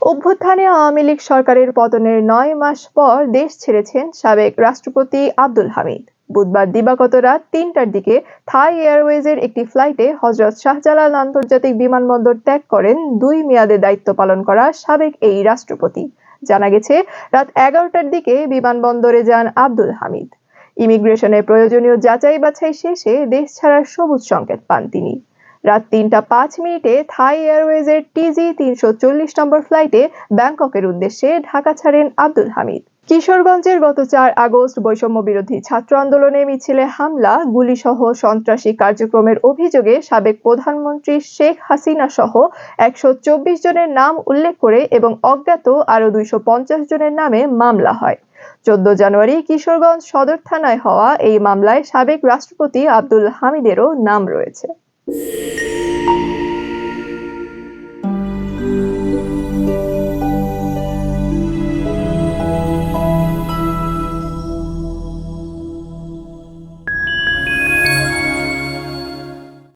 অভ্যুত্থানে আওয়ামী লীগ সরকারের পতনের নয় মাস পর দেশ ছেড়েছেন সাবেক রাষ্ট্রপতি আব্দুল হামিদ। বুধবার দিবাগত রাত তিনটার দিকে থাই এয়ারওয়েজের একটি ফ্লাইটে হজরত শাহজালাল আন্তর্জাতিক বিমানবন্দর ত্যাগ করেন দুই মেয়াদে দায়িত্ব পালন করা সাবেক এই রাষ্ট্রপতি। জানা গেছে, রাত এগারোটার দিকে বিমানবন্দরে যান আব্দুল হামিদ। ইমিগ্রেশনের প্রয়োজনীয় যাচাই বাছাই শেষে দেশ ছাড়ার সবুজ সংকেত পান তিনি। রাত তিনটা পাঁচ মিনিটে থাই এয়ারওয়েজের টিজি তিনশো চল্লিশ নম্বর ফ্লাইটে ব্যাংককের উদ্দেশ্যে ঢাকা ছাড়েন আব্দুল হামিদ। কিশোরগঞ্জের গত চার আগস্ট বৈষম্য বিরোধী ছাত্র আন্দোলনে মিছিলে হামলা, গুলিসহ সন্ত্রাসী কার্যক্রমের অভিযোগে সাবেক প্রধানমন্ত্রী শেখ হাসিনা সহ একশো চব্বিশ জনের নাম উল্লেখ করে এবং অজ্ঞাত আরও দুইশো পঞ্চাশ জনের নামে মামলা হয়। চোদ্দ জানুয়ারি কিশোরগঞ্জ সদর থানায় হওয়া এই মামলায় সাবেক রাষ্ট্রপতি আব্দুল হামিদেরও নাম রয়েছে। you